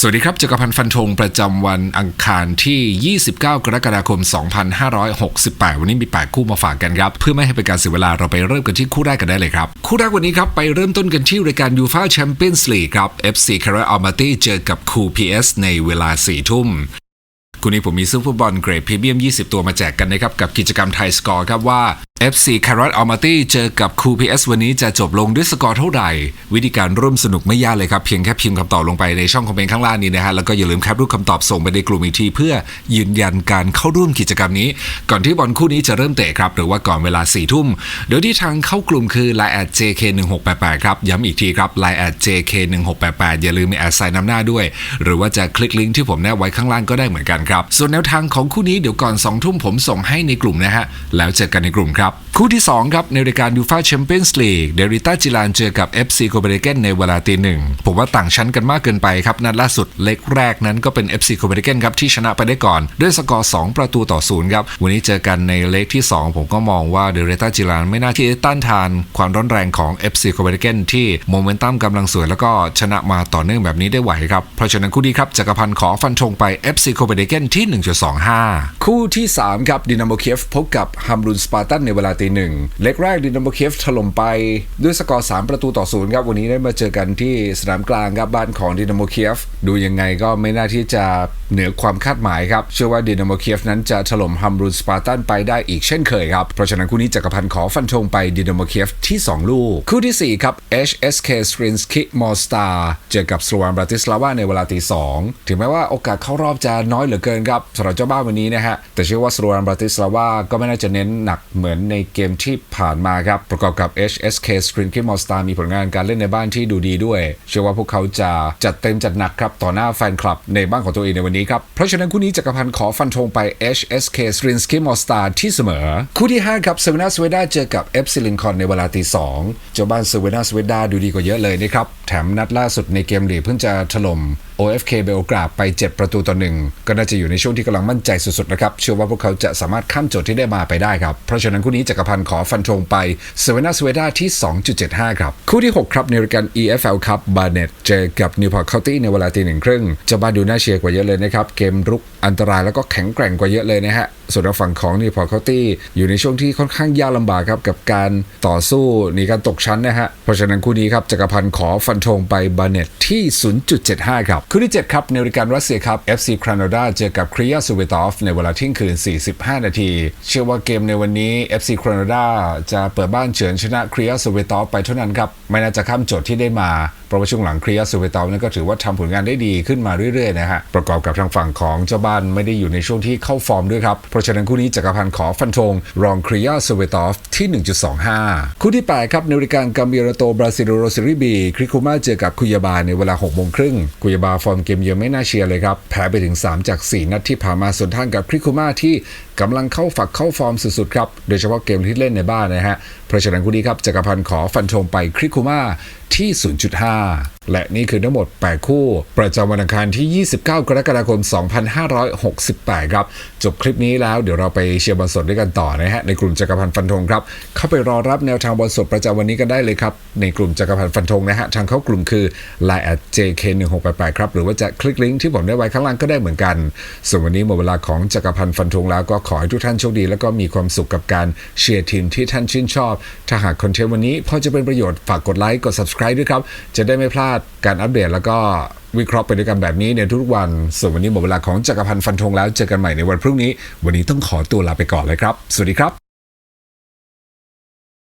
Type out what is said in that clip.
สวัสดีครับจักรพันธ์ฟันธงประจำวันอังคารที่ 29 กรกฎาคม 2568 วันนี้มี 8 คู่มาฝากกันครับ เพื่อไม่ให้เป็นการเสียเวลาเราไปเริ่มกันที่คู่แรกกันได้เลยครับ คู่แรกวันนี้ครับ ไปเริ่มต้นกันที่รายการยูฟาแชมเปี้ยนส์ลีกครับ FC c a r a a l m a t y เจอกับคู PS ในเวลา 4 ทุ่ม คู่นี้ผมมีซื้อฟุตบอลเกรดพรีเมียม 20 ตัวมาแจกกันนะครับ กับกิจกรรมไทยสกอร์ครับว่า FC c a r a t Almaty เจอกับคู PS วันนี้จะจบลงด้วยสกอร์เท่าไหร่ วิธีการร่วมสนุกไม่ยากเลยครับ เพียงแค่พิมพ์คำตอบลงไปในช่องคอมเมนต์ข้างล่างนี้นะฮะ แล้วก็อย่าลืมแคปรูปคำตอบส่งไปในกลุ่มอีกทีเพื่อยืนยันการเข้าร่วมกิจกรรมนี้ ก่อนที่บอลคู่นี้จะเริ่มเตะครับหรือว่าก่อนเวลา4ทุ่มโดยที่ทางเข้ากลุ่มคือ line jk1688 ครับย้ำอีกทีครับ line jk1688 อย่าลืมมีแอดไซน์นำหน้าด้วย หรือว่าจะคลิกลิงก์ที่ผมแนบไว้ข้างล่างก็ได้เหมือนกันครับ ส่วนแนวทางของคู่นี้เดี๋ยวก่อน2ทุ่มผมส่งให้ในกลุ่มนะฮะ แล้วเจอกันในกลุ่มครับ คู่ที่ 2 ครับ ในรายการยูฟาแชมเปี้ยนส์ลีกเดริต้าจิลานเจอกับ FC โคเปนเฮเกนในเวลาตีหนึ่งผมว่าต่างชั้นกันมากเกินไปครับ นัดล่าสุดเล็กแรกนั้นก็เป็น FC โคเปนเฮเกนครับ ที่ชนะไปได้ก่อน ด้วยสกอร์ 2 ประตูต่อศูนย์ครับ วันนี้เจอกันในเล็กที่ 2 ผมก็มองว่าเดริต้าจิลานไม่น่าที่จะต้านทาน ความร้อนแรงของ FC โคเปนเฮเกนที่โมเมนตัมกำลังสวยแล้วก็ชนะมาต่อเนื่องแบบนี้ได้ไหวครับเพราะฉะนั้นคู่นี้ครับจักรพันธ์ขอฟันธงไป FC โคเปนเฮเกนที่ 1.25 คู่ที่3ครับดินาโมเคียฟพบกับฮัมรุนสปาร์ตันในเวลาตีหนึ่งเล็กแรกดินาโมเคฟถล่มไปด้วยสกอร์ 3 ประตูต่อศูนย์ครับวันนี้ได้มาเจอกันที่สนามกลางครับบ้านของดินาโมเคฟดูยังไงก็ไม่น่าที่จะเหนือความคาดหมายครับเชื่อว่าดินาโมเคฟนั้นจะถล่มฮัมรุนสปาร์ตันไปได้อีกเช่นเคยครับเพราะฉะนั้นคู่นี้จักรพันธ์ขอฟันธงไปดินาโมเคฟที่ 2 ลูก คู่ทีสี่4 ครับ HSK s r i n s k i m o s t a r เจอกับสโลวานบราติสลาวาในเวลาตีสองถึงแม้ว่าโอกาสเข้ารอบจะน้อยเหลือเกินครับสำหรับเจ้าบ้านวันนี้นะฮะแต่เชื่อว่าสโลวานบราติสลาวาก็ไม่น่าจะเน้นหนักเหมือนในเกมที่ผ่านมาครับ ประกอบกับ HSK Screen k i m o s t a r มีผลงานการเล่นในบ้านที่ดูดีด้วย เชื่อว่าพวกเขาจะจัดเต็มจัดหนักครับต่อหน้าแฟนคลับในบ้านของตัวเองในวันนี้ครับ เพราะฉะนั้นคู่นี้จักรพันธ์ขอฟันธงไป HSK Screen k i m o s t a r ที่เสมอ คู่ที่ 5 ครับเซเวนาสเวดาเจอกับ FC ลินคอนในเวลาตีสองเจ้าบ้านเซเวนาสเวดาดูดีกว่าเยอะเลยนะครับ ถมนัดล่าสุดในเกมลีกเพิ่งจะถล่ม OFK เบลกราดไป 7 ประตูต่อหนึ่งก็น่าจะอยู่ในช่วงที่กำลังมั่นใจสุดๆนะครับ เชื่อว่าพวกเขาจะสามารถข้ามโจทย์ที่ได้มาไปได้ครับ เพราะฉะนั้นคู่นี้จักรพันธ์ขอฟันธงไปเซเวนาสเวดาที่ 2.75 ครับ คู่ที่ 6 ครับในรายการ EFL ครับบาร์เน็ตเจอกับนิวพอร์ตเคาน์ตี้ในเวลาตีหนึ่งครึ่งเจ้าบ้านดูน่าเชียร์กว่าเยอะเลยนะครับเกมรุก อันตรายแล้วก็แข็งแกร่งกว่าเยอะเลยนะฮะ ส่วนทางฝั่งของนิวพอร์ตเคาตี้อยู่ในช่วงที่ค่อนข้างยากลำบากครับกับการต่อสู้หนีการตกชั้นนะฮะ เพราะฉะนั้นคู่นี้ครับจักรพันธ์ขอฟันธงไปบาเน็ตที่ 0.75 ครับ คู่ที่ 7 ครับในรายการรัสเซียครับ FC ครานดาเจอกับครียาซูเวตอฟในเวลาเที่ยงคืน 45 นาที เชื่อว่าเกมในวันนี้ FC ครานดาจะเปิดบ้านเฉือนชนะครียาซูเวตอฟไปเท่านั้นครับไม่น่าจะข้ามโจทย์ที่ได้มา เพราะว่าช่วงหลังครียาซูเวตอฟนั้นก็ถือว่าทำผลงานได้ดีขึ้นมาเรื่อยๆนะฮะประกอบกับทางฝั่งของเจ้าบ้านไม่ได้อยู่ในช่วงที่เข้าฟอร์มด้วยครับ เพราะฉะนั้นคู่นี้จักรพันธ์ขอฟันธงรองครียาซูเวตอฟที่ 1.25 คู่ที่8ครับในรายการกาเบียโรโตบราซิลโรซิริบีคริคูมาเจอกับคุยาบาในเวลา6โมงครึ่งคุยาบาฟอร์มเกมเยอะไม่น่าเชียร์เลยครับแพ้ไปถึง 3 จาก 4 นัดที่ผ่านมาส่วนทางกับคริคูมาที่กำลังเข้าฝักเข้าฟอร์มสุดๆครับโดยเฉพาะเกมที่เล่นในบ้านนะฮะเพราะฉะนั้นคู่นี้ครับจักรพันธ์ขอฟันธงไปคริคูมา ที่ 0.5และนี่คือทั้งหมด 8 คู่ ประจำวันอังคารที่ 29 กรกฎาคม 2568 ครับ จบคลิปนี้แล้วเดี๋ยวเราไปเชียร์บอลสดด้วยกันต่อนะฮะในกลุ่มจักรพันธ์ฟันธงครับ เข้าไปรอรับแนวทางบอลสดประจำวันนี้กันได้เลยครับ ในกลุ่มจักรพันธ์ฟันธงนะฮะทางเข้ากลุ่มคือ line at jk1688 ครับหรือว่าจะคลิกลิงก์ที่ผมได้ไว้ข้างล่างก็ได้เหมือนกัน ส่วนวันนี้หมดเวลาของจักรพันธ์ฟันธงแล้วก็ขอให้ทุกท่านโชคดี แล้วก็มีความสุขกับการเชียร์ทีมที่ท่านชื่นชอบ ถ้าหากคอนเทนต์วันนี้พอจะเป็นประโยชน์ฝากกดไลค์กด subscribe ด้วยครับจะได้ไม่พลาดการอัปเดตแล้วก็วิเคราะห์ไปด้วยกันแบบนี้ในทุกวัน ส่วนวันนี้หมดเวลาของจักรพันธ์ฟันธงแล้ว เจอกันใหม่ในวันพรุ่งนี้ วันนี้ต้องขอตัวลาไปก่อนเลยครับ สวัสดีครับ